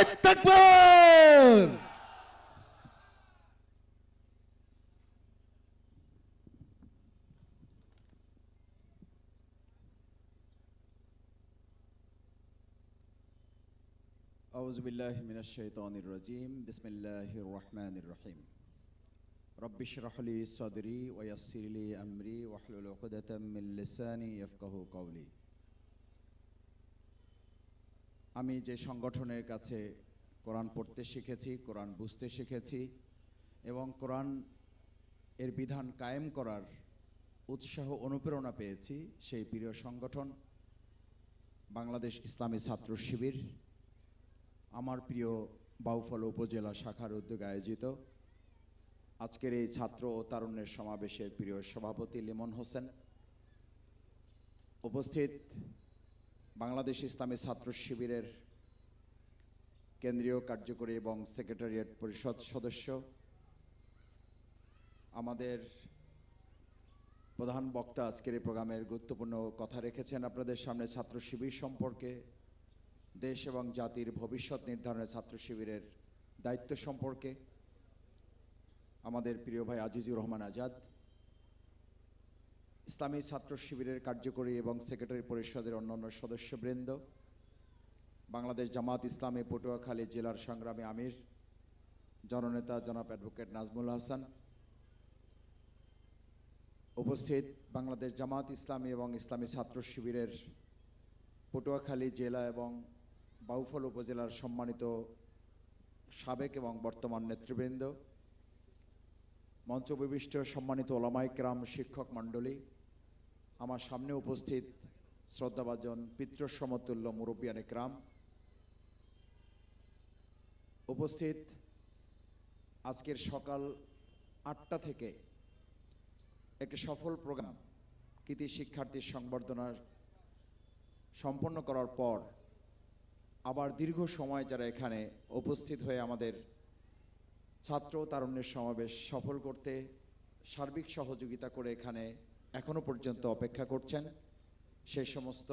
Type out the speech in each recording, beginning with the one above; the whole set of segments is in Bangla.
التكبير. أعوذ بالله من الشيطان الرجيم. بسم الله الرحمن الرحيم. رب اشرح لي صدري ويسر لي أمري واحلل عقدة من لساني يفقه قولي. আমি যে সংগঠনের কাছে কোরআন পড়তে শিখেছি, কোরআন বুঝতে শিখেছি এবং কোরআন এর বিধান কায়েম করার উৎসাহ, অনুপ্রেরণা পেয়েছি সেই প্রিয় সংগঠন বাংলাদেশ ইসলামী ছাত্র শিবির, আমার প্রিয় বাউফল উপজেলা শাখার উদ্যোগে আয়োজিত। আজকের এই ছাত্র ও তারুণ্যের সমাবেশের প্রিয় সভাপতি লিমন হোসেন উপস্থিত। বাংলাদেশ ইসলামী ছাত্র শিবিরের কেন্দ্রীয় কার্যকরী এবং সেক্রেটারিয়েট পরিষদ সদস্য, আমাদের প্রধান বক্তা আজকের এই প্রোগ্রামের গুরুত্বপূর্ণ কথা রেখেছেন আপনাদের সামনে ছাত্র শিবির সম্পর্কে, দেশ এবং জাতির ভবিষ্যৎ নির্ধারণে ছাত্র শিবিরের দায়িত্ব সম্পর্কে, আমাদের প্রিয় ভাই আজিজুর রহমান আজাদ ইসলামী ছাত্র শিবিরের কার্যকরী এবং সেক্রেটারি পরিষদের অন্যান্য সদস্যবৃন্দ, বাংলাদেশ জামাত ইসলামী পটুয়াখালী জেলার সংগ্রামী আমির, জননেতা জনাব অ্যাডভোকেট নাজমুল হাসান, উপস্থিত বাংলাদেশ জামাত ইসলামী এবং ইসলামী ছাত্র শিবিরের পটুয়াখালী জেলা এবং বাউফল উপজেলার সম্মানিত সাবেক এবং বর্তমান নেতৃবৃন্দ, মঞ্চবিশিষ্ট সম্মানিত ওলামাইকরাম শিক্ষক মণ্ডলী আমার সামনে উপস্থিত শ্রদ্ধাভাজন পিতৃ সমতুল্য মুরব্বিয়ান একরাম। উপস্থিত আজকের সকাল আটটা থেকে একটি সফল প্রোগ্রাম কৃতি শিক্ষার্থীর সংবর্ধনার সম্পন্ন করার পর আবার দীর্ঘ সময় যারা এখানে উপস্থিত হয়ে আমাদের ছাত্র তারুণ্যের সমাবেশ সফল করতে সার্বিক সহযোগিতা করে এখানে এখনও পর্যন্ত অপেক্ষা করছেন। সেই সমস্ত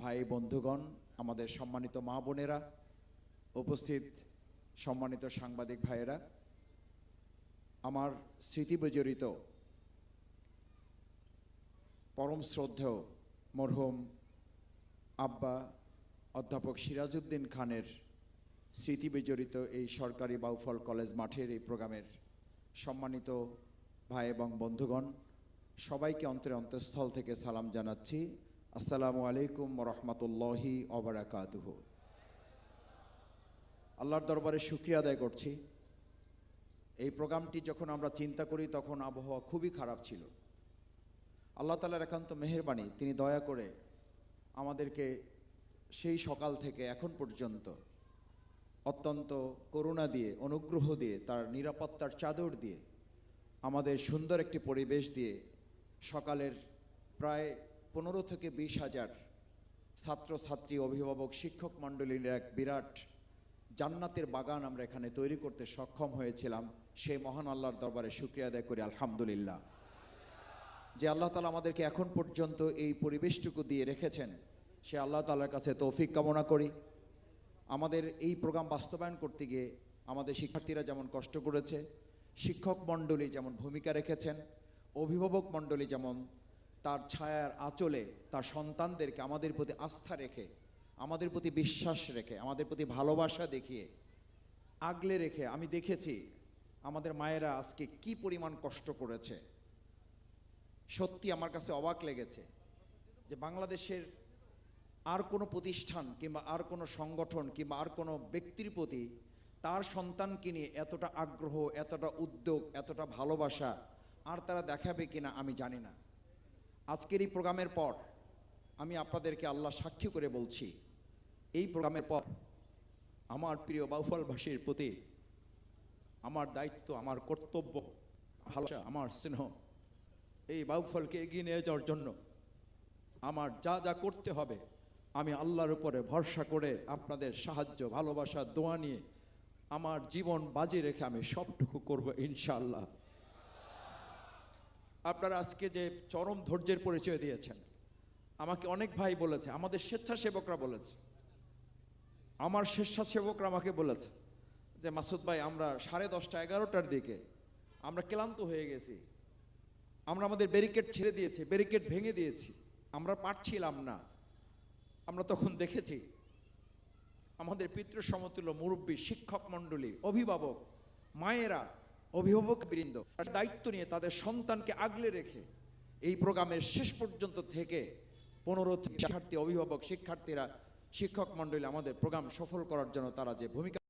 ভাই বন্ধুগণ, আমাদের সম্মানিত মা বোনেরা, উপস্থিত সম্মানিত সাংবাদিক ভাইয়েরা, আমার স্মৃতি বিজড়িত পরম শ্রদ্ধেয় মরহুম আব্বা অধ্যাপক সিরাজউদ্দিন খানের স্মৃতি বিজড়িত এই সরকারি বাউফল কলেজ মাঠের এই প্রোগ্রামের সম্মানিত ভাই এবং বন্ধুগণ সবাইকে অন্তরে অন্তঃস্থল থেকে সালাম জানাচ্ছি। আসসালামু আলাইকুম রহমতুল্লাহি অবরাকাতুহ আল্লাহর দরবারে শুক্রিয়া আদায় করছি। এই প্রোগ্রামটি যখন আমরা চিন্তা করি, তখন আবহাওয়া খুবই খারাপ ছিল। আল্লাহ তালার একান্ত মেহেরবানি তিনি দয়া করে আমাদেরকে সেই সকাল থেকে এখন পর্যন্ত অত্যন্ত করুণা দিয়ে, অনুগ্রহ দিয়ে, তার নিরাপত্তার চাদর দিয়ে, আমাদের সুন্দর একটি পরিবেশ দিয়ে সকালের প্রায় পনেরো থেকে বিশ হাজার ছাত্রছাত্রী, অভিভাবক, শিক্ষক মণ্ডলীর এক বিরাট জান্নাতের বাগান আমরা এখানে তৈরি করতে সক্ষম হয়েছিলাম। সেই মহান আল্লাহর দরবারে শুক্রিয়া আদায় করি, আলহামদুলিল্লাহ। যে আল্লাহ তালা আমাদেরকে এখন পর্যন্ত এই পরিবেশটুকু দিয়ে রেখেছেন, সে আল্লাহ তালার কাছে তৌফিক কামনা করি। আমাদের এই প্রোগ্রাম বাস্তবায়ন করতে গিয়ে আমাদের শিক্ষার্থীরা যেমন কষ্ট করেছে, শিক্ষক মণ্ডলী যেমন ভূমিকা রেখেছেন অভিভাবক মণ্ডলী যেমন তার ছায়ার আঁচলে তার সন্তানদেরকে আমাদের প্রতি আস্থা রেখে, আমাদের প্রতি বিশ্বাস রেখে, আমাদের প্রতি ভালোবাসা দেখিয়ে, আগলে রেখে আমি দেখেছি আমাদের মায়েরা আজকে কি পরিমাণ কষ্ট করেছে। সত্যি আমার কাছে অবাক লেগেছে যে বাংলাদেশের আর কোনো প্রতিষ্ঠান কিংবা আর কোনো সংগঠন কিংবা আর কোনো ব্যক্তির প্রতি তার সন্তানকে নিয়ে এতটা আগ্রহ, এতটা উদ্যোগ, এতটা ভালোবাসা আর তারা দেখাবে কিনা আমি জানি না। আজকের এই প্রোগ্রামের পর আমি আপনাদেরকে আল্লাহ সাক্ষী করে বলছি, এই প্রোগ্রামের পর আমার প্রিয় বাউফলবাসীর প্রতি আমার দায়িত্ব, আমার কর্তব্য, ভালোবাসা, আমার স্নেহ, এই বাউফলকে এগিয়ে নিয়ে যাওয়ার জন্য আমার যা যা করতে হবে, আমি আল্লাহর উপরে ভরসা করে আপনাদের সাহায্য, ভালোবাসা, দোয়া নিয়ে আমার জীবন বাজি রেখে আমি সবটুকু করব ইনশাআল্লাহ। আপনারা আজকে যে চরম ধৈর্যের পরিচয় দিয়েছেন, আমাকে অনেক ভাই বলেছে, আমাদের স্বেচ্ছাসেবকরা বলেছে, আমার স্বেচ্ছাসেবকরা আমাকে বলেছে যে, মাসুদ ভাই, আমরা সাড়ে দশটা এগারোটার দিকে আমরা ক্লান্ত হয়ে গেছি, আমরা আমাদের ব্যারিকেড ছেড়ে দিয়েছি, ব্যারিকেড ভেঙে দিয়েছি, আমরা পারছিলাম না। আমরা তখন দেখেছি, আমাদের পিতৃ সমতুল্য মুরব্বী, শিক্ষক মণ্ডলী, অভিভাবক, মায়েরা অভিভাবক বৃন্দ দায়িত্ব নিয়ে তাদের সন্তানকে আগলে রেখে এই প্রোগ্রামের শেষ পর্যন্ত থেকে পনেরো শিক্ষার্থী অভিভাবক, শিক্ষার্থীরা, শিক্ষক মন্ডলী আমাদের প্রোগ্রাম সফল করার জন্য তারা যে ভূমিকা